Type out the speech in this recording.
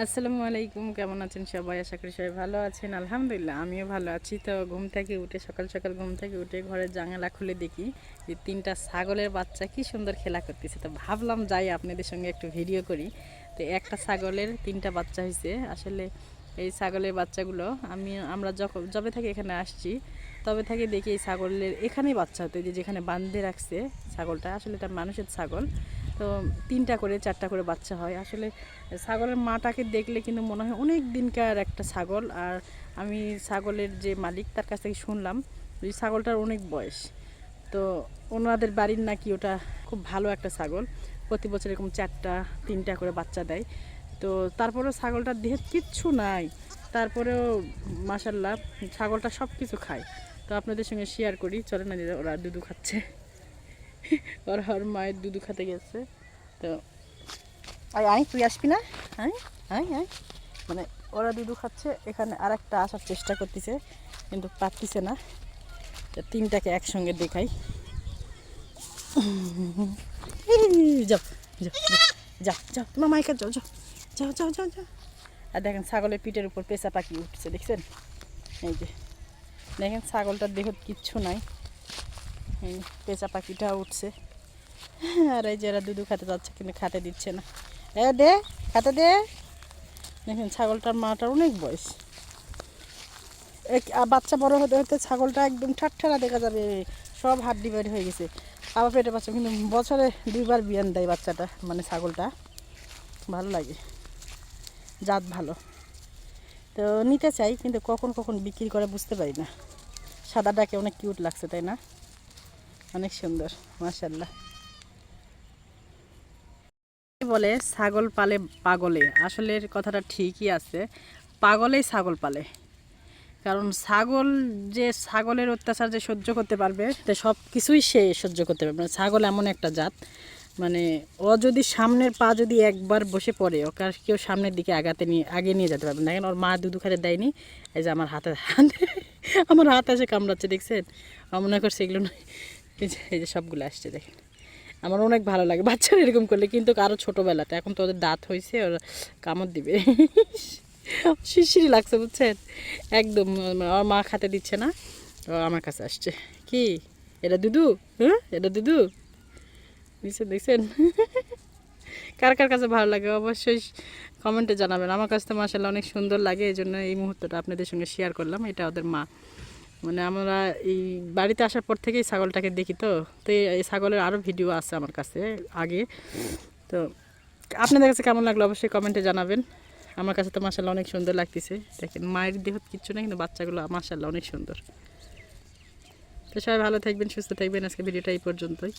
আসসালামু আলাইকুম, কেমন আছেন সবাই? আশা করি সবাই ভালো আছেন। আলহামদুলিল্লাহ, আমিও ভালো আছি। তো ঘুম থেকে উঠে, সকাল সকাল ঘুম থেকে উঠে ঘরের জানালা খুলে দেখি যে তিনটা ছাগলের বাচ্চা কি সুন্দর খেলা করতেছে। তো ভাবলাম যাই, আপনাদের সঙ্গে একটু ভিডিও করি। তো একটা ছাগলের তিনটা বাচ্চা হয়েছে আসলে এই ছাগলের বাচ্চাগুলো আমি, আমরা যখন যবে থেকে এখানে আসছি, তবে থেকে দেখি এই ছাগলের এখানেই বাচ্চা হতো যে যেখানে বাঁধে রাখছে ছাগলটা। আসলে এটা মানুষের ছাগল। তো তিনটা করে চারটা করে বাচ্চা হয়। আসলে ছাগলের মাটাকে দেখলে কিন্তু মনে হয় অনেক দিনকার একটা ছাগল। আর আমি ছাগলের যে মালিক তার কাছ থেকে শুনলাম ওই ছাগলটার অনেক বয়স। তো ওনাদের বাড়ির নাকি ওটা খুব ভালো একটা ছাগল। প্রতি বছর এরকম চারটা তিনটা করে বাচ্চা দেয়। তো তারপরেও ছাগলটার দেহে কিচ্ছু নাই। তারপরেও মাসাল্লাহ ছাগলটা সব কিছু খায়। তো আপনাদের সঙ্গে শেয়ার করি। চলে না দিদা, ওরা দুধু খাচ্ছে। ওর ওর মায়ের দুধু খেতে গেছে। তো আয় আয় তুই আসবি না? আয় আয় আয়। মানে ওরা দুধু খাচ্ছে এখানে আর একটা আসার চেষ্টা করতেছে কিন্তু পারতিছে না। তো তিনটাকে একসঙ্গে দেখাই। যাও যাও যাও, যাও যাও তোমার মাইকে যাও যাও যাও যাও যাও যাও। আর দেখেন ছাগলের পিঠের উপর পেঁচা পাখি উঠছে দেখছেন? এই যে দেখেন ছাগলটার দেহ কিচ্ছু নাই। এই পেঁচা পাখিটা উঠছে। আর এই যারা দুধু খাতে যাচ্ছে, কিন্তু খাতে দিচ্ছে না। এ দে, খাতে দে। দেখেন, ছাগলটার মাটার অনেক বয়স। বাচ্চা বড় হতে হতে ছাগলটা একদম ঠাট্ঠারা দেখা যাবে। সব হাড্ডি বাড়ি হয়ে গেছে। আবার পেটে বাচ্চা কিন্তু বছরে দুইবার বিয়ান দেয় বাচ্চাটা মানে ছাগলটা। ভালো লাগে। জাত ভালো। তো নিতে চাই, কিন্তু কখন কখন বিক্রি করে বুঝতে পারি না। সাদাটাকে অনেক কিউট লাগছে, তাই না? অনেক সুন্দর মাশাল্লাহ বলে, ছাগল পালে পাগলে, আসলে কথাটা ঠিকই আছে। পাগলেই ছাগল পালে। কারণ ছাগল যে ছাগলের অত্যাচার যে সহ্য করতে পারবে তো সব কিছুই সে সহ্য করতে পারবে ছাগল এমন একটা জাত মানে ও যদি সামনের পা যদি একবার বসে পড়ে ও কার কেউ সামনের দিকে আগাতে নিয়ে, আগে নিয়ে যেতে পারবে না। ওর মা দুধু খাতে দেয়নি, এই যে আমার হাতে আমার হাত এসে কামড়াচ্ছে, দেখছেন? মনে করছে এগুলো নয়। এই যে সবগুলো আসছে, দেখেন। আমার অনেক ভালো লাগে, বাচ্চারা এরকম করলে, কিন্তু কারও ছোটোবেলাতে এখন তো ওদের দাঁত হয়েছে ওরা কামড় দিবে। শিরশিরি লাগছে, বুঝছেন? একদম, আমার মা খাতে দিচ্ছে না। ও আমার কাছে আসছে। কি? এটা দুদু? হ্যাঁ? এটা দুদু? দিচ্ছেন দেখছেন? কার কার কাছে ভালো লাগে, অবশ্যই কমেন্টে জানাবেন। আমার কাছে তো মাসাল্লাহ অনেক সুন্দর লাগে, এই জন্য এই মুহূর্তটা আপনাদের সঙ্গে শেয়ার করলাম। এটা ওদের মা। মানে আমরা এই বাড়িতে আসার পর থেকেই ছাগলটাকে দেখি তো। তো এই- ছাগলের আরও ভিডিও আছে আমার কাছে আগে। তো আপনাদের কাছে কেমন লাগল অবশ্যই কমেন্টে জানাবেন। আমার কাছে তো মাসাল্লাহ অনেক সুন্দর লাগতেছে। দেখেন মায়ের দেহ কিচ্ছু নেই কিন্তু বাচ্চাগুলো মাসাল্লাহ অনেক সুন্দর। তো সবাই ভালো থাকবেন, সুস্থ থাকবেন। আজকে ভিডিওটা এই পর্যন্তই।